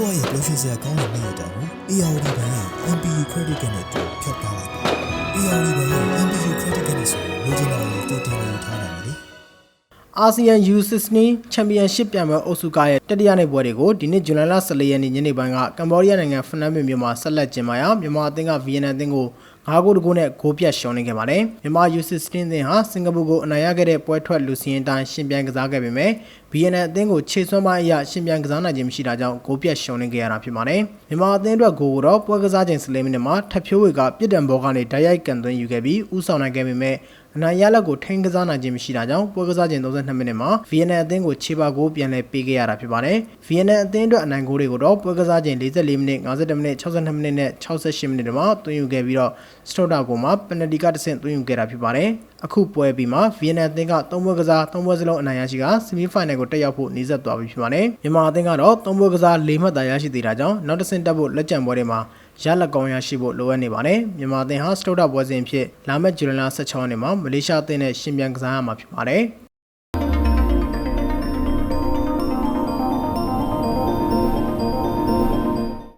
စရာကောင်းတဲ့နေ့ရက်တောင်ကို ARD ဘဏ်ရဲ့ MPU Credit Card နဲ့တူဖြတ်ထားလိုက်ပါ ARD ဘဏ်ရဲ့ MPU Credit Card နဲ့ဆိုလိုချင်တာကိုတူတင်နေထားနိုင်တယ်လေအာဆီယံ U16 ချန်ပီယံရှစ်ပြိုင်ပွဲအုပ်စုကရဲ့တတိယနေ့ပွဲတွေကိုဒီနေ့ဇူလိုင်လ14ရက်နေ့ညနေပိုင်းကကမ္ဘောဒီးယားနိုင်ငံဖနန်ပင်မြို့မှာဆက်လက်ကျင်းပရာမြန်မာအသင်းကဗီယက်နမ်အသင်းကို 9ဂိုးတကူနဲ့ဂိုးပြတ်ရှုံးနေခဲ့ပါတယ်မြန်မာ U16 အသင်းဟာစင်ကာပူကိုအနိုင်ရခဲ့တဲ့ပွဲထွက်လူစီရင်တိုင်းရှင်ပြိုင်ကစားခဲ့ပေမဲ့ဗီယက်နမ်အသင်းကိုခြေစွမ်းပိုင်းအရရှင်ပြိုင်ကစားနိုင်ခြင်းမရှိတာကြောင့်ဂိုးပြတ်ရှုံးနေခဲ့ရတာဖြစ်ပါတယ်မြန်မာအသင်းအတွက်ဂိုးကိုတော့ပွဲကစားချိန်14မိနစ်မှာထပ်ဖြိုးဝေကပြစ်ဒဏ်ဘောကနေဓာတ်ရိုက်ကန်သွင်းယူခဲ့ပြီးဥဆောင်နိုင်ခဲ့ပေမဲ့ အနိုင်ရလက်ကိုထိန်းကစားနိုင်ခြင်းမရှိတာကြောင့်ပွဲကစားချိန်32မိနစ်မှာဗီယက်နမ်အသင်းကိုခြေပါကိုပြန်လည်ပေးခဲ့ရတာဖြစ်ပါတယ်။ဗီယက်နမ်အသင်းအတွက်အနိုင်ဂိုးတွေကိုတော့ပွဲကစားချိန်44မိနစ်52မိနစ်62မိနစ်နဲ့68မိနစ်တွေမှာသွင်းယူခဲ့ပြီးတော့စတိုတာကိုမှပယ်နတီကတစ်ဆင့်သွင်းယူခဲ့တာဖြစ်ပါတယ်။အခုပွဲပြီးမှာဗီယက်နမ်အသင်းက3ပွဲကစား3ပွဲစလုံးအနိုင်ရရှိကဆီမီဖိုင်နယ်ကိုတက်ရောက်ဖို့နေဆက်သွားပြီဖြစ်ပါတယ်။မြန်မာအသင်းကတော့3ပွဲကစား4မှတ်သာရရှိသေးတာကြောင့်နောက်တစ်ဆင့်တက်ဖို့လက်ကျန်ပွဲတွေမှာ ရလက်ကောင်းရရှိဖို့လိုအပ်နေပါတယ်။မြန်မာအသင်းဟာစတိုတာပွဲစဉ်ဖြစ်လာမယ့်ဇူလိုင်လ16ရက်နေ့မှာမလေးရှားအသင်းနဲ့ရှင်ပြန်ကစားရမှာဖြစ်ပါတယ်။